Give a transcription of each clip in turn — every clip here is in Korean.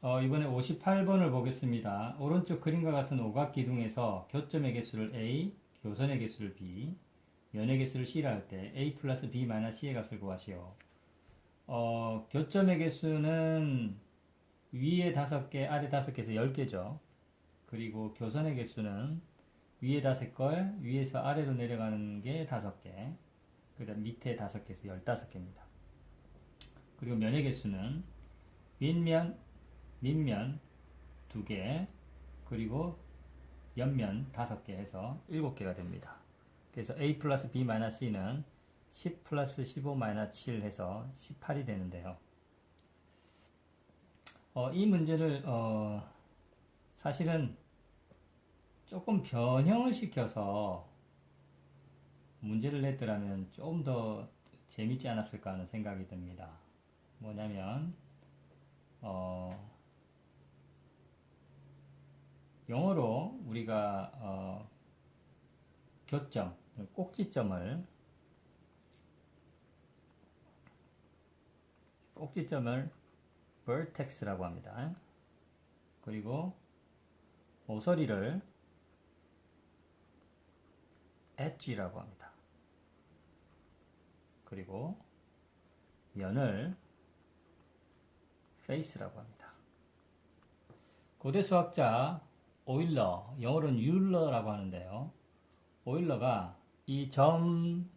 어, 이번에 58번을 보겠습니다. 오른쪽 그림과 같은 오각 기둥에서 교점의 개수를 A, 교선의 개수를 B, 면의 개수를 C라 할 때 A 플러스 B 마이너스 C의 값을 구하시오. 어, 교점의 개수는 위에 5개, 아래 5개에서 10개죠. 그리고 교선의 개수는 위에 5걸, 위에서 아래로 내려가는 게 5개, 그 다음 밑에 5개에서 15개입니다. 그리고 면의 개수는 윗면, 밑면 2개, 그리고 옆면 5개 해서 7개가 됩니다. 그래서 a 플러스 b 마이너스 c는 10 플러스 15 마이너스 7 해서 18이 되는데요. 어, 이 문제를 어, 사실은 조금 변형을 시켜서 문제를 냈더라면 좀 더 재밌지 않았을까 하는 생각이 듭니다. 뭐냐면 어, 영어로 우리가 어, 교점, 꼭지점을 꼭지점을 vertex라고 합니다. 그리고 모서리를 edge라고 합니다. 그리고 면을 face라고 합니다. 고대 수학자 오일러, 영어로는 율러라고 하는데요. 오일러가 이 점,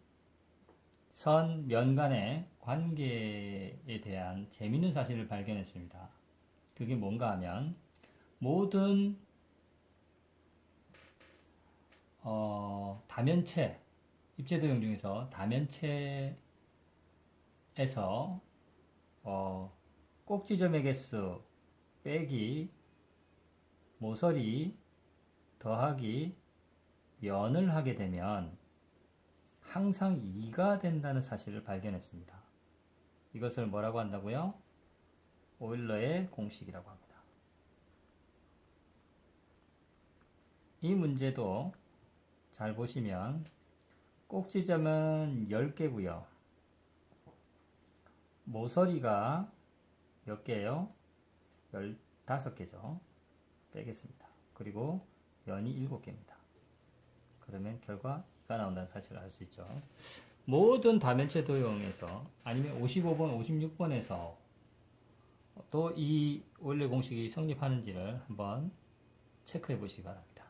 선, 면 간의 관계에 대한 재밌는 사실을 발견했습니다. 그게 뭔가 하면 모든 어, 다면체, 입체도형 중에서 다면체에서 어, 꼭지점의 개수 빼기 모서리 더하기 면을 하게 되면 항상 2가 된다는 사실을 발견했습니다. 이것을 뭐라고 한다고요? 오일러의 공식이라고 합니다. 이 문제도 잘 보시면 꼭지점은 10개고요. 모서리가 몇 개예요? 15개죠. 빼겠습니다. 그리고 면이 7개입니다. 그러면 결과 2가 나온다는 사실을 알 수 있죠. 모든 다면체 도형에서 아니면 55번, 56번에서 또 이 원래 공식이 성립하는지를 한번 체크해 보시기 바랍니다.